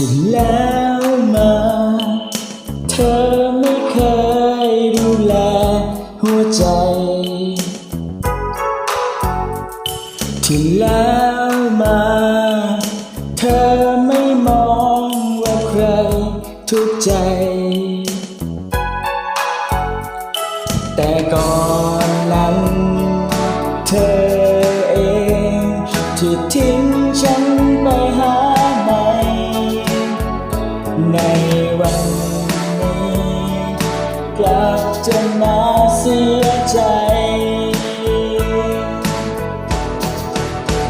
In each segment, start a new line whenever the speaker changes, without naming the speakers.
ที่แล้วมา เธอไม่เคยดูแลหัวใจ ที่แล้วมา เธอไม่มองว่าใครทุกใจ แต่ก่อน กจะมาเสียใจ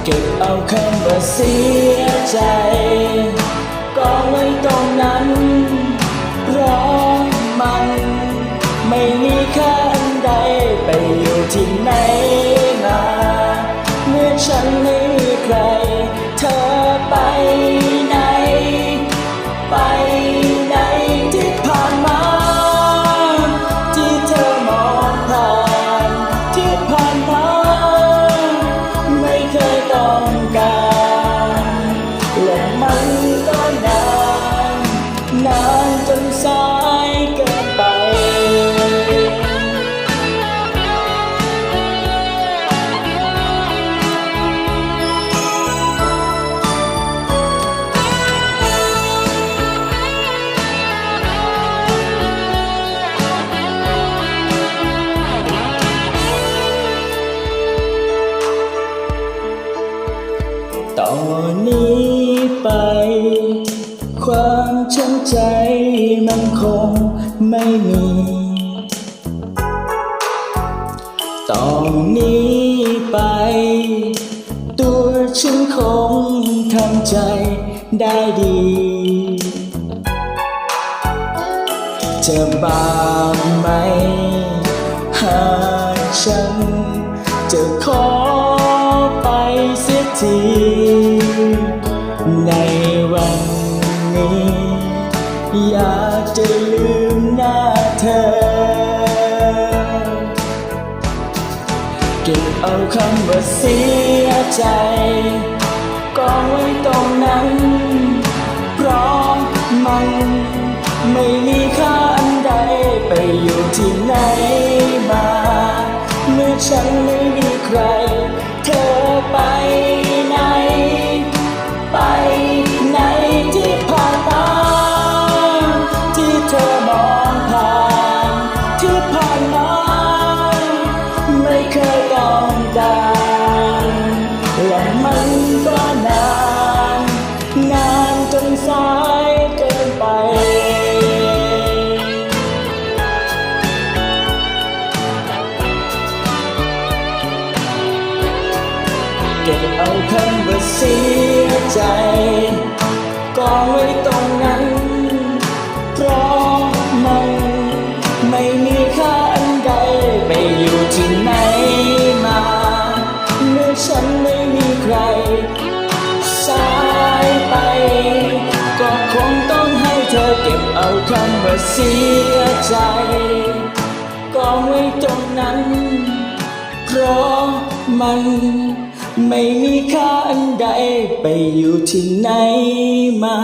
เก็บเอาคำว่าเสียใจ ก็ไว้ตรงนั้น ความช้ำใจมันคงไม่มี ตอนนี้ไป ตัวฉันคงทำใจได้ดี จะบางไหม หากฉัน จะขอไปเสียทีใน นี้ อยากจะลืมหน้าเธอ เก็บเอาคำว่าเสียใจกองไว้ตรงนั้น ที่ผ่านมาไม่เคยต้องการและมันก็นานนานจนสายเกินไป เก็บเอาคำว่าเสียใจกอง ที่ไหนมาเมื่อฉันไม่มีใคร สายไป ก็คงต้องให้เธอเก็บเอาคำว่าเสียใจกองไว้ตรงนั้น เพราะมันไม่มีค่าอันใดไปอยู่ที่ไหนมา